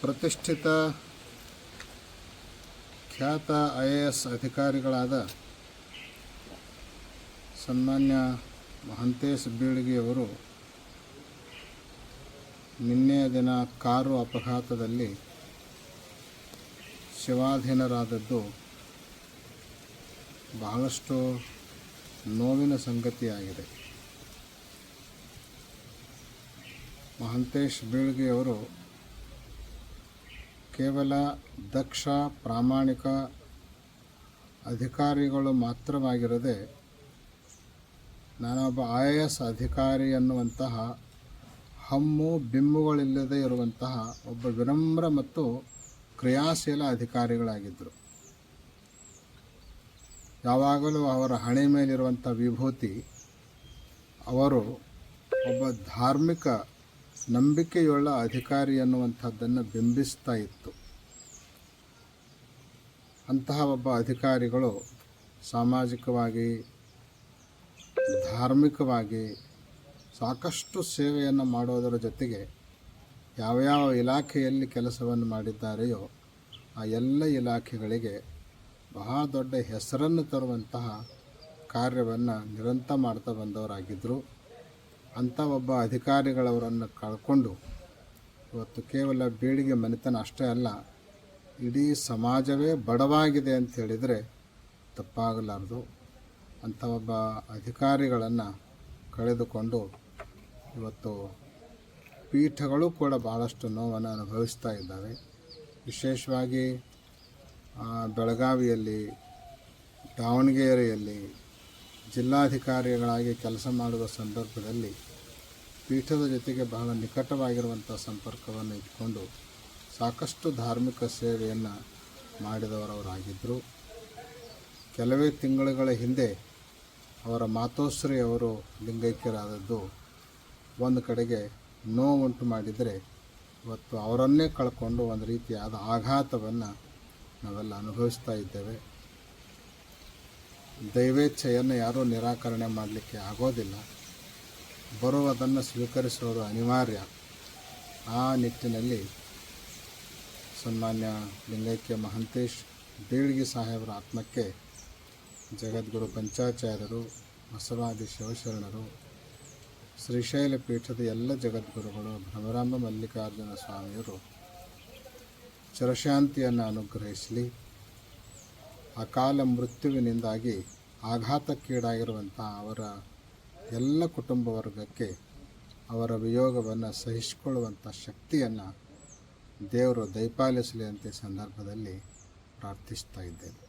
ಪ್ರತಿಷ್ಠಿತ ಖ್ಯಾತ I A S ಅಧಿಕಾರಿಗಳಾದ ಸನ್ಮಾನ್ಯ ಮಹಂತೇಶ್ ಬೀಳ್ಗಿಯವರು ನಿನ್ನೆಯ ದಿನ ಕಾರು ಅಪಘಾತದಲ್ಲಿ ಶಿವಾಧೀನರಾದದ್ದು ಬಹಳಷ್ಟು ನೋವಿನ ಸಂಗತಿಯಾಗಿದೆ. ಮಹಂತೇಶ್ ಬೀಳ್ಗಿಯವರು ಕೇವಲ ದಕ್ಷ, ಪ್ರಾಮಾಣಿಕ ಅಧಿಕಾರಿಗಳು ಮಾತ್ರವಾಗಿರದೆ ನಾನೊಬ್ಬ ಐ ಎ ಎಸ್ ಅಧಿಕಾರಿ ಅನ್ನುವಂತಹ ಹಮ್ಮು, ಬಿಮ್ಮುಗಳಿಲ್ಲದೆ ಇರುವಂತಹ ಒಬ್ಬ ವಿನಮ್ರ ಮತ್ತು ಕ್ರಿಯಾಶೀಲ ಅಧಿಕಾರಿಗಳಾಗಿದ್ದರು. ಯಾವಾಗಲೂ ಅವರ ಹಣೆ ಮೇಲಿರುವಂಥ ವಿಭೂತಿ ಅವರು ಒಬ್ಬ ಧಾರ್ಮಿಕ ನಂಬಿಕೆಯುಳ್ಳ ಅಧಿಕಾರಿ ಅನ್ನುವಂಥದ್ದನ್ನು ಬಿಂಬಿಸ್ತಾ ಇತ್ತು. ಅಂತಹ ಒಬ್ಬ ಅಧಿಕಾರಿಗಳು ಸಾಮಾಜಿಕವಾಗಿ, ಧಾರ್ಮಿಕವಾಗಿ ಸಾಕಷ್ಟು ಸೇವೆಯನ್ನು ಮಾಡೋದರ ಜೊತೆಗೆ ಯಾವ ಯಾವ ಇಲಾಖೆಯಲ್ಲಿ ಕೆಲಸವನ್ನು ಮಾಡಿದ್ದಾರೆಯೋ ಆ ಎಲ್ಲ ಇಲಾಖೆಗಳಿಗೆ ಬಹಳ ದೊಡ್ಡ ಹೆಸರನ್ನು ತರುವಂತಹ ಕಾರ್ಯವನ್ನು ನಿರಂತರ ಮಾಡ್ತಾ ಬಂದವರಾಗಿದ್ದರು ಅಂಥ ಒಬ್ಬ ಅಧಿಕಾರಿಗಳವರನ್ನು ಕಳ್ಕೊಂಡು, ಇವತ್ತು ಕೇವಲ ಬೀಳಿಗೆ ಮನೆತನ ಅಷ್ಟೇ ಅಲ್ಲ, ಇಡೀ ಸಮಾಜವೇ ಬಡವಾಗಿದೆ ಅಂತ ಹೇಳಿದರೆ ತಪ್ಪಾಗಲಾರದು. ಅಂಥ ಒಬ್ಬ ಅಧಿಕಾರಿಗಳನ್ನು ಕಳೆದುಕೊಂಡು ಇವತ್ತು ಪೀಠಗಳು ಕೂಡ ಭಾಳಷ್ಟು ನೋವನ್ನು ಅನುಭವಿಸ್ತಾ ಇದ್ದಾವೆ. ವಿಶೇಷವಾಗಿ ಬೆಳಗಾವಿಯಲ್ಲಿ, ದಾವಣಗೆರೆಯಲ್ಲಿ ಜಿಲ್ಲಾಧಿಕಾರಿಗಳಾಗಿ ಕೆಲಸ ಮಾಡುವ ಸಂದರ್ಭದಲ್ಲಿ ಪೀಠದ ಜೊತೆಗೆ ಬಹಳ ನಿಕಟವಾಗಿರುವಂಥ ಸಂಪರ್ಕವನ್ನು ಇಟ್ಕೊಂಡು ಸಾಕಷ್ಟು ಧಾರ್ಮಿಕ ಸೇವೆಯನ್ನು ಮಾಡಿದವರವರಾಗಿದ್ದರು ಕೆಲವೇ ತಿಂಗಳುಗಳ ಹಿಂದೆ ಅವರ ಮಾತೋಶ್ರೀ ಅವರು ಲಿಂಗೈಕ್ಯರಾದದ್ದು. ಒಂದು ಕಡೆಗೆ ನೋವುಂಟು ಮಾಡಿದರೆ ಇವತ್ತು ಅವರನ್ನೇ ಕಳ್ಕೊಂಡು ಒಂದು ರೀತಿಯಾದ ಆಘಾತವನ್ನು ನಾವೆಲ್ಲ ಅನುಭವಿಸ್ತಾ ಇದ್ದೇವೆ. ದೈವೇಚ್ಛೆಯನ್ನು ಯಾರೂ ನಿರಾಕರಣೆ ಮಾಡಲಿಕ್ಕೆ ಆಗೋದಿಲ್ಲ. ಬರುವುದನ್ನು ಸ್ವೀಕರಿಸುವುದು ಅನಿವಾರ್ಯ. ಆ ನಿಟ್ಟಿನಲ್ಲಿ ಸನ್ಮಾನ್ಯ ಲಿಂಗೈಕ್ಯ ಮಹಂತೇಶ್ ಬೀಳ್ಗಿ ಸಾಹೇಬರ ಆತ್ಮಕ್ಕೆ ಜಗದ್ಗುರು ಪಂಚಾಚಾರ್ಯರು, ಬಸವಾದಿ ಶಿವಶರಣರು, ಶ್ರೀಶೈಲ ಪೀಠದ ಎಲ್ಲ ಜಗದ್ಗುರುಗಳು, ಭ್ರಮರಾಂಬ ಮಲ್ಲಿಕಾರ್ಜುನ ಸ್ವಾಮಿಯರು ಚಿರಶಾಂತಿಯನ್ನು ಅನುಗ್ರಹಿಸಲಿ. ಅಕಾಲ ಮೃತ್ಯುವಿನಿಂದಾಗಿ ಆಘಾತಕ್ಕೀಡಾಗಿರುವಂಥ ಅವರ ಎಲ್ಲ ಕುಟುಂಬ ವರ್ಗಕ್ಕೆ ಅವರ ವಿಯೋಗವನ್ನು ಸಹಿಸಿಕೊಳ್ಳುವಂಥ ಶಕ್ತಿಯನ್ನು ದೇವರು ದಯಪಾಲಿಸಲಿ ಅಂತ ಸಂದರ್ಭದಲ್ಲಿ ಪ್ರಾರ್ಥಿಸ್ತಾ ಇದ್ದೇನೆ.